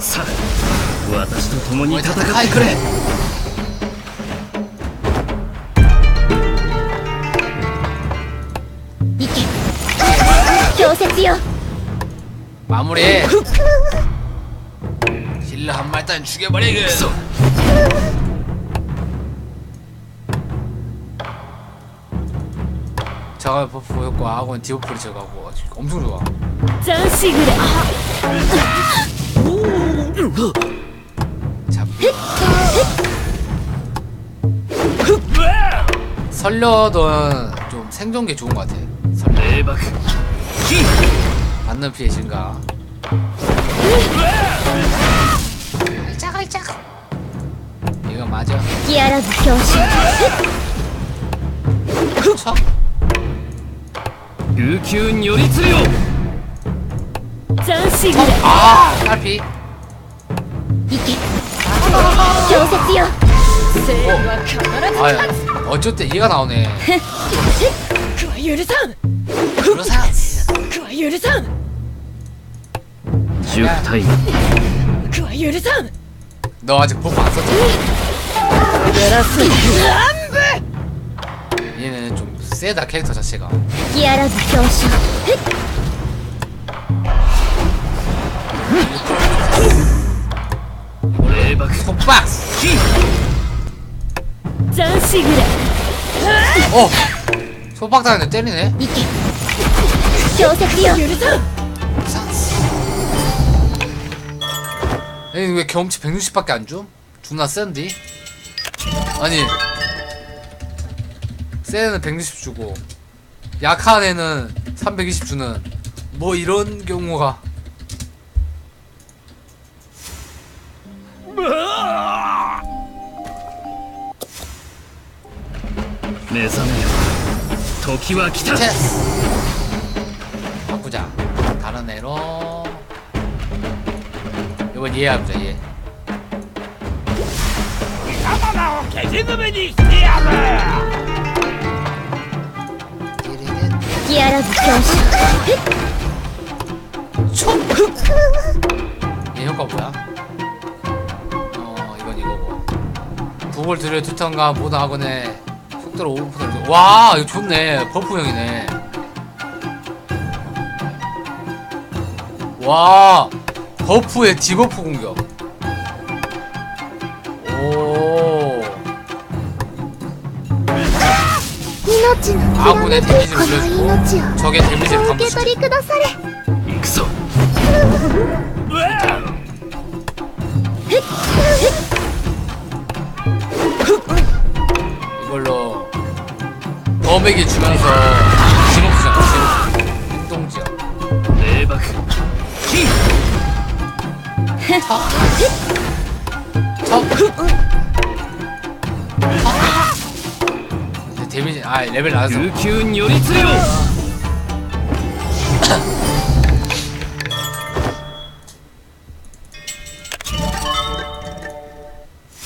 さあ私と共に戦ってはいくれ 行け強説よ 마무리해 힐러 한 말단 죽여버리게 자가 버프 효과 아군 디오프리 제거하고 엄청 좋아 斬死ぐら 설려던 좀 생존 게 좋은 것 같아. 설레박. 받는 피해 증가. 짝 짝. 이거 맞아. 기아라 무켜시. 유키운 요리츠요. 전시. 어, 아, 딸피. 이게. 교세요. 어. 아야. 어쨌든 이해가 나오네 くは許さん 그러사 くは許さん10対くは許さん 너 아직 버프 안 썼잖아 ガラス 얘는 좀 세다 캐릭터 자체가 ギアラブ強襲 霊爆 속박 짠식이래 어! 소박당했네 때리네 이게 겨새끼야 에이 왜 경험치 160밖에 안 줌? 존나 센디? 아니 센 애는 160 주고 약한 애는 320 주는 뭐 이런 경우가 目覚めよ時は来た 체스 바꾸자 다른 애로 이번 얘 해보자 얘 消し止めにしてやるギアラブ強襲 얘 효과 뭐야? 어 이건 이거고 북을 들여 투턴과 모든 학원에 상대로 오버 와 이거 좋네. 버프형이네. 와 버프에 디버프 공격. 아군의 데미지 올려주고 적의 데미지를 감소시키고 어백이 주면서 지옥수잖아 네. 지옥수 똥지야. 대박. 자 아. 데미지 아 레벨 낮아서. 그 유키운 요리츠레오!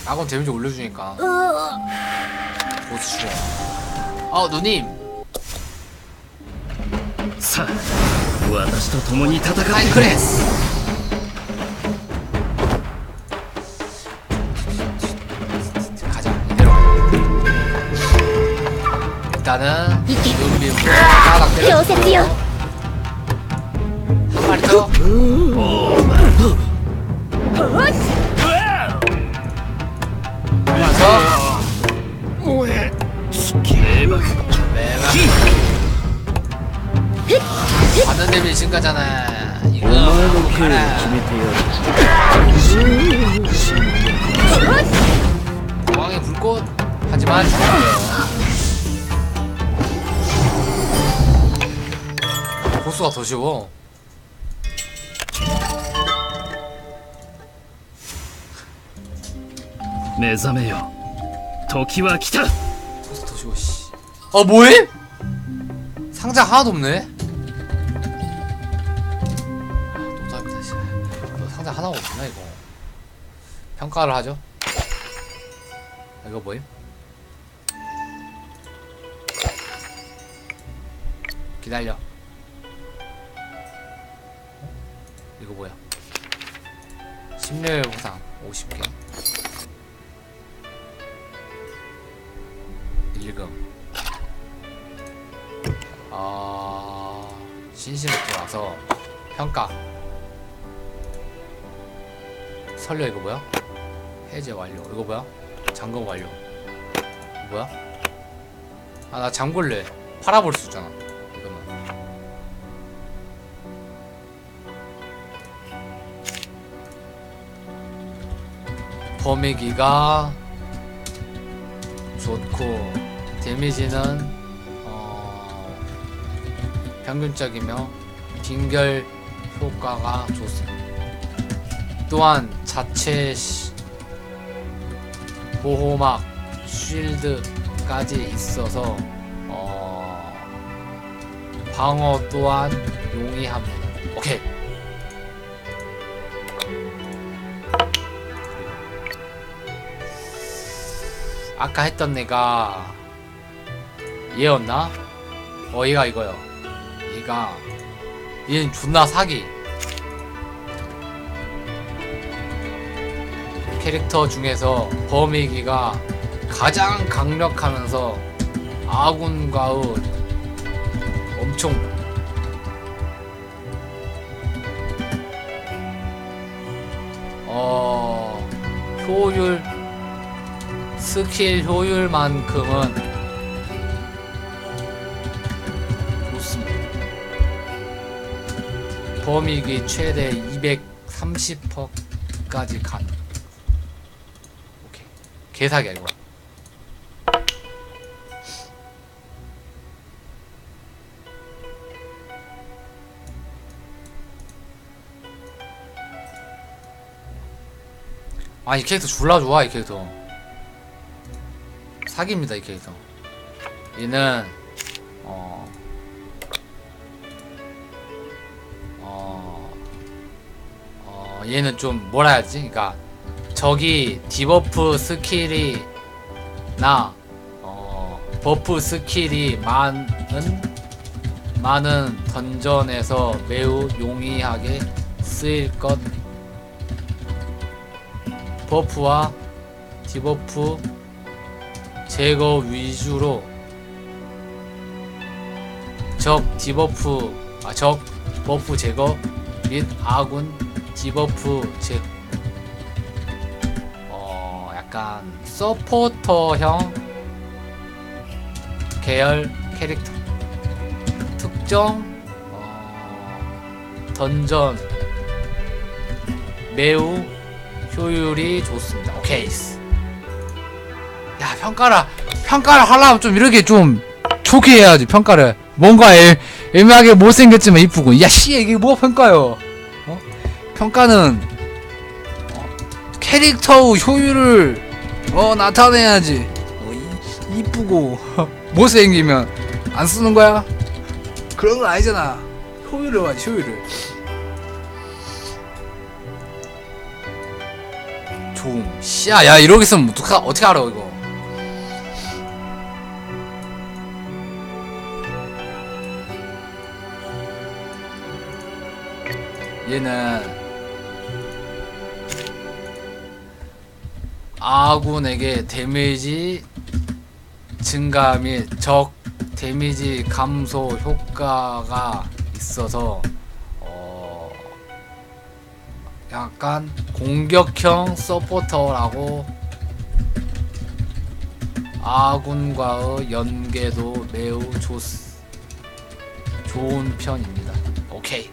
아군 데미지 올려주니까. 보스 출연 아 누님 さあ私と共に戦って 하이크레스. 가자 이대로. 일단은 이게. 눈비 바닥 強 때려. 説よ 한 마리 더. 와서 받는 데미지 증가잖아. 이거 お前の刑を決 가라. めてやる 공항의 불꽃 하지만 죽었고요. 보스가 더 쉬워. 目覚めよ時は来た 보스 더 쉬워. 씨. 어 뭐해? 상자 하나도 없네. 하나가 없나 이거? 평가를 하죠. 이거 뭐임? 기다려. 어? 이거 뭐야? 10레벨 보상 50개 1금 아 신신을 들어와서 평가 설려 이거 뭐야? 해제 완료 이거 뭐야? 잠금 완료 뭐야? 아 나 잠글래 팔아볼 수 있잖아 이거는 범위기가 좋고 데미지는 어, 평균적이며 빙결 효과가 좋습니다. 또한 자체 시- 보호막 쉴드까지 있어서 어, 방어 또한 용이합니다. 오케이. 아까 했던 애가 얘였나? 어 얘가 이거요. 얘가 얘는 존나 사기. 캐릭터 중에서 범위기가 가장 강력하면서 아군과의 엄청 어 효율 스킬 효율만큼은 좋습니다. 범위기 최대 230%까지 가능. 오케이. 개사기야 이거. 아 이 캐릭터 졸라 좋아 이 캐릭터. 사기입니다 이 캐릭터. 얘는 어. 어. 어 얘는 좀 뭐라 해야지? 그러니까 저기 디버프 스킬이 나 어, 버프 스킬이 많은 많은 던전에서 매우 용이하게 쓰일 것. 버프와 디버프 제거 위주로 적 디버프 아 적 버프 제거 및 아군 디버프 제 어, 약간 서포터형 계열 캐릭터 특정 어, 던전 매우 효율이 좋습니다. 오케이. 야 평가를 평가를 하려면 좀 이렇게 좀 좋게 해야지 평가를 뭔가 애, 애매하게 못생겼지만 이쁘고 야씨 이게 뭐가 평가요? 어? 평가는 캐릭터의 효율을 어 나타내야지. 어, 이, 이쁘고 못생기면 안 쓰는 거야? 그런 건 아니잖아. 효율을 봐야지 효율을. 좀 씨야 야 이러고 있으면 어떡하, 어떻게 알아 이거? 얘는 아군에게 데미지 증가 및 적 데미지 감소 효과가 있어서 어 약간 공격형 서포터라고 아군과의 연계도 매우 좋, 좋은 편입니다. 오케이.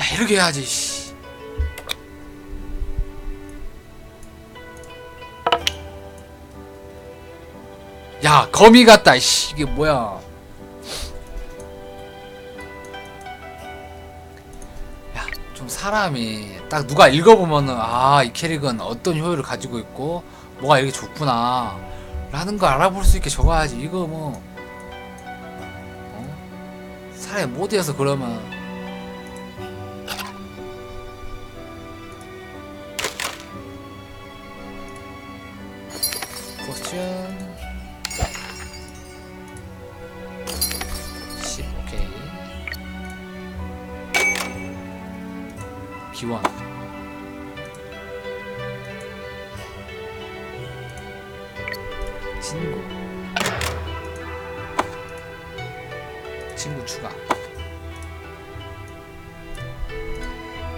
야 이렇게 해야지. 야 거미 같다 씨. 이게 뭐야? 야 좀 사람이 딱 누가 읽어보면은 아 이 캐릭은 어떤 효율을 가지고 있고 뭐가 이렇게 좋구나. 라는 걸 알아볼 수 있게 적어야지. 이거 뭐. 어? 사람이 모드여서 그러면 기원. 친구. 친구 추가.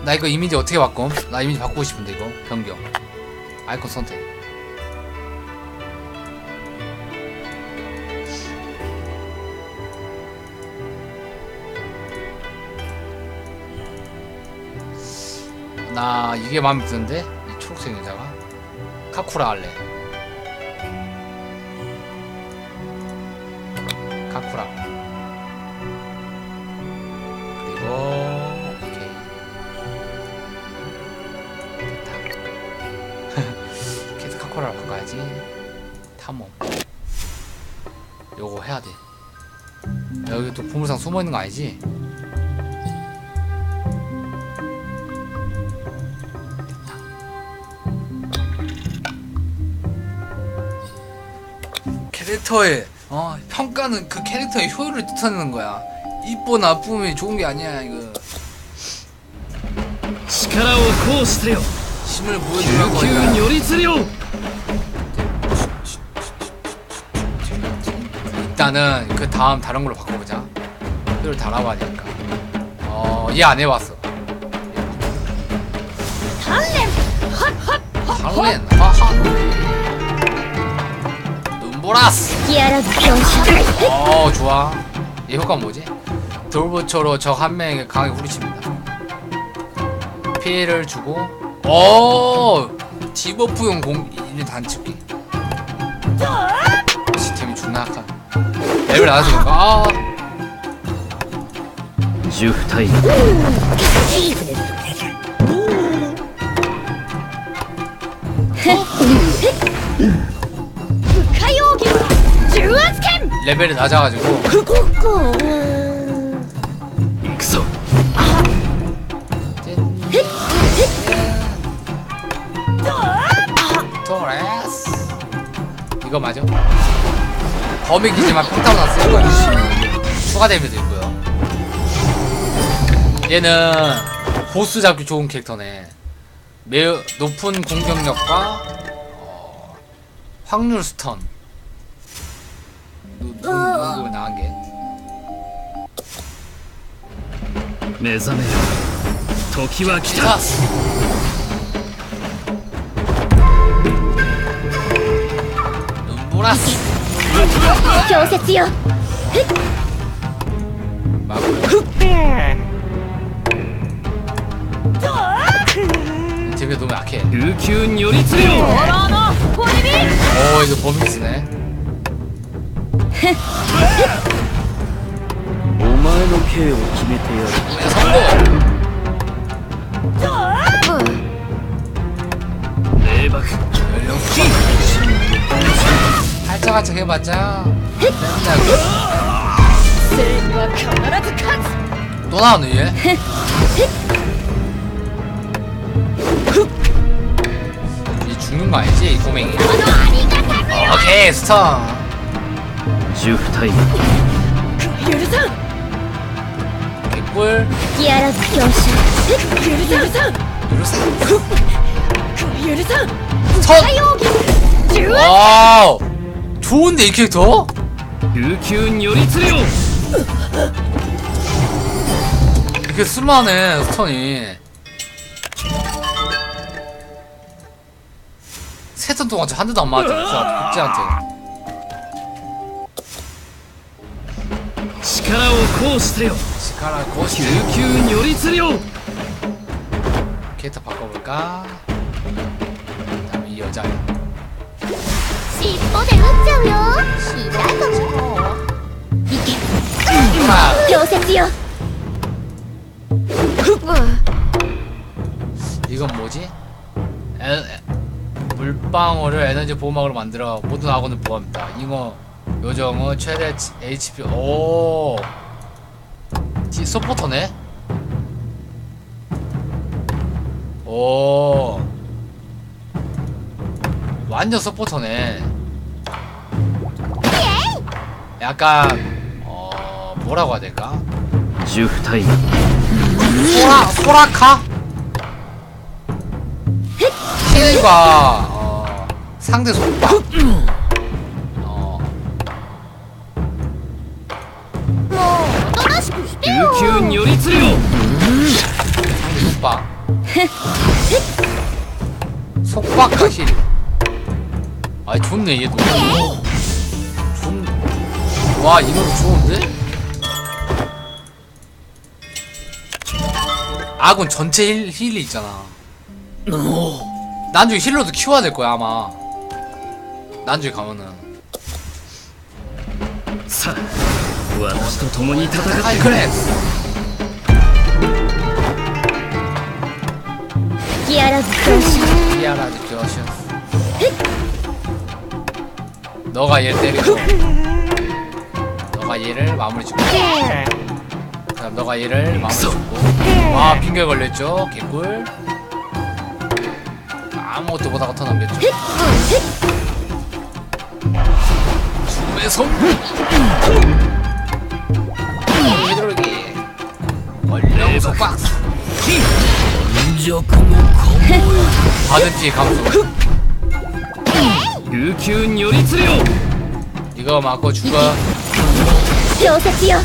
나 이거 이미지 어떻게 바꿈? 나 이미지 바꾸고 싶은데 이거. 변경. 아이콘 선택. 나 이게 마음에 드는데? 이 초록색 여자가? 카쿠라 할래. 카쿠라. 그리고 오케이 됐다. 계속 카쿠라로 바꿔야지. 탐험. 요거 해야 돼. 여기 또 보물상 숨어 있는 거 아니지? 캐릭터의 어, 평가는 그 캐릭터의 효율을 뜻하는 거야. 이뻐 나쁨이 좋은 게 아니야 이거. 力を行使せよ 힘을 琉 보여주라고 球 이거야. 如律令 일단은 그 다음 다른 걸로 바꿔보자. 효율 달아봐야 되니까. 어, 얘 안 해봤어. 단連 할렌, 하하. 눈보라스. ギアラ 보라스 어. 좋아. 얘 효과 뭐지? 돌부처로 적 한 명에게 강하게 후리칩니다. 피해를 주고 어 디버프용 공 이제 단축기. 시스템이 존나 약한 앱을 나가서 볼까? 아. 10対 레벨이 낮아가지고. 쿠쿠쿠 그소 그 이거 맞아? 범위 기지만 평타로 다 쓰는 거야 추가 데미지 있고요. 얘는 보스 잡기 좋은 캐릭터네. 매우 높은 공격력과 어, 확률 스턴. 노- 노- 농구에 나간 게 目覚めよ時は来た 기타스 눈보라스 強説よ 맞고요 데뷔 너무 약해 琉球如律令 오 이거 범위스네 お前の刑を決めてやる 성공 霊幕 할짝할짝 해봤자 맨날 正義は必ず勝つ 그- 또 나오네 얘 이 죽는 거 알지 이 꼬맹이 오케이 스턴 ジュフタイ許さん 개꿀 ギアラブ強者許さん 유로사 許さん 첫 火曜日重圧 와우 좋은데 이 캐릭터 琉球如律令 이렇게 쓸만해 스턴이 세 턴 동안 한 대도 안 맞았어 복지한테 力を行使せよ 시카라 고시 琉球如律令 캐릭터 바꿔볼까? 다음 이 여자 尻尾で撃っちゃうよ痛いかもいけ 아, 強説よ 이건 뭐지? 에, 에, 물방울을 에너지 보호막으로 만들어 모든 아군을 보호합니다 잉어 요정어 최대 HP 오 디, 서포터네? 오 완전 서포터네 약간 어 뭐라고 해야 될까? ジュフタイ 소라 소라카 힐과 어, 상대 속박 琉球如律令 상대 속박 속박과 힐 아이 좋네 얘도 좋... 와 이노도 좋은데? 아군 전체 힐, 힐이 있잖아 나중에 힐러도 키워야 될 거야 아마 나중에 가면은 さあ 私と共に戦ってくれ 하이클래스 ギアラズ教師 히아라즈 교션 너가 얘 때리고 너가 얘를 마무리 짓고 그다음 너가 얘를 마무리 짓고 와 핑계 걸렸죠 개꿀 아무것도 못하고 터 넘겼죠 죽음의 손 원령 속박 받은 피해 감소 琉球如律令 이거 맞고 죽어 小説よ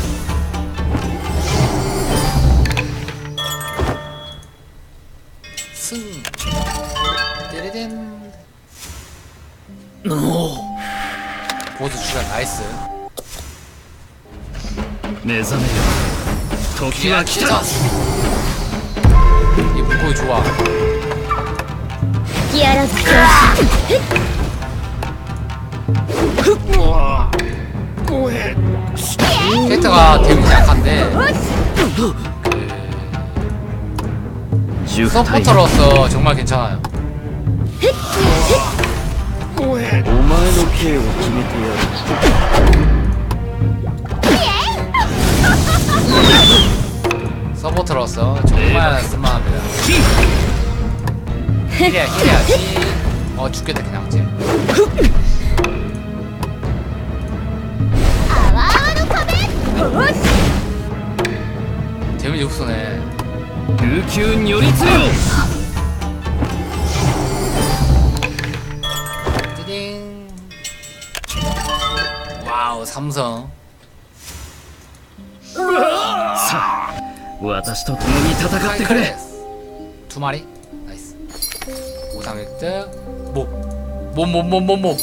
승 띠리딘 보스 출연 나이스 目覚めよ 時は来た 이 물고기 좋아 ギアラズ教師 캐릭터가 데미지 약한데 10体 서포터로서 정말 괜찮아요 お前の刑を決めてやる 서포터로서 정말 네, 쓸만합니다. 힐이야 힐이야 힐어 죽겠다 그냥 지 재미 없어네. 유키운 요리츠. 띠딩. 와우 삼성. 私と共に戦ってくれ 하이클래스 두 마리 나이스 우상 획득 몹몹몹몹몹몹